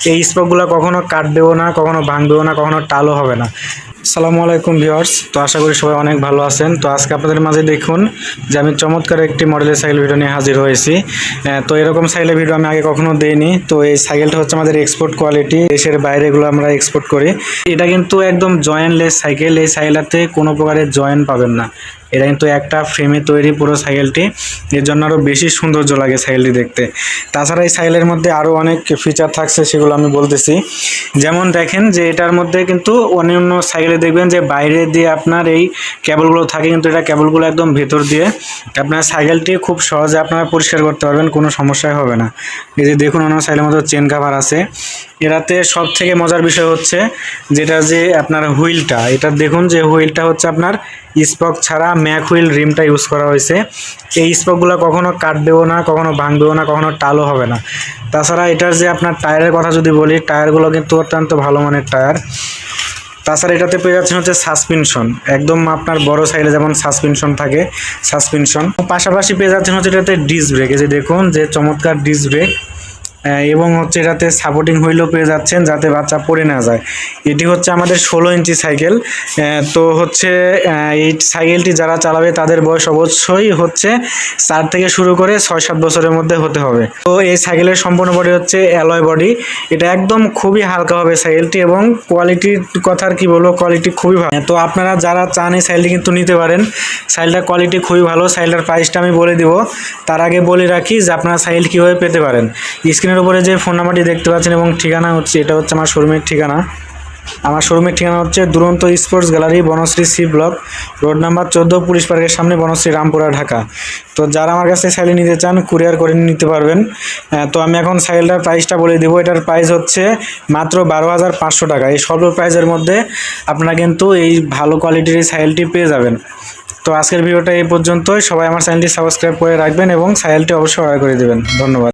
এই স্পকগুলো কখনো কাটবেও না কখনো ভাঙবেও না কখনো টালও হবে না। সালামু আলাইকুম ভিউয়ার্স। তো আশা করি সবাই অনেক ভালো আছেন। তো আজকে আপনাদের মাঝে দেখুন যে আমি চমৎকার একটি মডেলের সাইকেল ভিডিও নিয়ে হাজির হয়েছি। তো এরকম সাইকেলের ভিডিও আমি আগে কখনো দেইনি। তো এই সাইকেলটা হচ্ছে আমাদের এক্সপোর্ট কোয়ালিটি দেশের বাইরে এগুলো আমরা এক্সপোর্ট করি। এটা কিন্তু একদম জয়েন্টলেস সাইকেল। এই সাইকেলটাতে কোনো প্রকারের জয়েন্ট পাবেন না। এটা কিন্তু একটা ফ্রেমে তৈরি পুরো সাইকেলটি। এর জন্য আরও বেশি সৌন্দর্য লাগে সাইকেলটি দেখতে। তাছাড়া এই সাইকেলের মধ্যে আরও অনেক ফিচার থাকছে সেগুলো আমি বলতেছি। যেমন দেখেন যে এটার মধ্যে কিন্তু অন্যান্য সাইকেলে দেখবেন যে বাইরে দিয়ে আপনার এই কেবলগুলো থাকে, কিন্তু এটা কেবলগুলো একদম ভেতর দিয়ে আপনার সাইকেলটি খুব সহজে আপনারা পরিষ্কার করতে পারবেন, কোনো সমস্যাই হবে না। এই যে দেখুন অন্য সাইকেলের মধ্যে চেন কাভার আছে। এটাতে সব থেকে মজার বিষয় হচ্ছে যেটা যে আপনার হুইলটা এটা দেখুন যে হুইলটা হচ্ছে আপনার স্পক ছাড়া ম্যাক হুইল রিমটা ইউজ করা হয়েছে। এই স্পকগুলো কখনো কাটবেও না, কখনো ভাঙবেও না, কখনো টালও হবে না। তাছাড়া এটার যে আপনার টায়ারের কথা যদি বলি টায়ারগুলো কিন্তু অত্যন্ত ভালো মানের টায়ার তাছাড়া এটাতে পেয়ে যাচ্ছেন হচ্ছে সাসপেনশন। একদম আপনার বড় সাইডে যেমন সাসপেনশন থাকে, সাসপেনশন। পাশাপাশি পেয়ে যাচ্ছেন হচ্ছে এটাতে ডিস্ক ব্রেক এই যে দেখুন, যে চমৎকার ডিস্ক ব্রেক এবং হচ্ছে এটাতে সাপোর্টিং হুইলও পেয়ে যাচ্ছেন যাতে বাচ্চা পড়ে না যায়। এটি হচ্ছে আমাদের ষোলো ইঞ্চি সাইকেল। তো হচ্ছে এই সাইকেলটি যারা চালাবে তাদের বয়স অবশ্যই হচ্ছে চার থেকে শুরু করে ছয় সাত বছরের মধ্যে হতে হবে। তো এই সাইকেলের সম্পূর্ণ বডি হচ্ছে অ্যালয় বডি এটা একদম খুবই হালকা হবে সাইকেলটি এবং কোয়ালিটির কথা আর কি বলব কোয়ালিটি খুবই ভালো। তো আপনারা যারা চান এই সাইকেলটি কিন্তু নিতে পারেন। সাইকেলটার কোয়ালিটি খুবই ভালো। সাইকেলটার প্রাইসটা আমি বলে দিব। তার আগে বলে রাখি যে আপনারা সাইকেল কীভাবে পেতে পারেন। স্ক্রিনের উপরে যে ফোন নাম্বারটি দেখতে পাচ্ছেন এবং ঠিকানা হচ্ছে, এটা হচ্ছে আমার শোরুমের ঠিকানা। আমার শোরুমের ঠিকানা হচ্ছে Duronto sports gallery Banasree C block road number চোদ্দ পুলিশ পার্কের সামনে বনশ্রী রামপুরা, ঢাকা। তো যারা আমার কাছে সাইকেল নিতে চান কুরিয়ার করে নিতে পারবেন। তো আমি এখন সাইকেলটার প্রাইসটা বলে দেবো। এটার প্রাইস হচ্ছে মাত্র বারো হাজার পাঁচশো টাকা। এই স্বল্প প্রাইসের মধ্যে আপনারা কিন্তু এই ভালো কোয়ালিটির এই সাইকেলটি পেয়ে যাবেন। তো আজকের ভিডিওটা এই পর্যন্তই। সবাই আমার চ্যানেলটি সাবস্ক্রাইব করে রাখবেন এবং সাইকেলটি অবশ্যই অর্ডার করে দেবেন। ধন্যবাদ।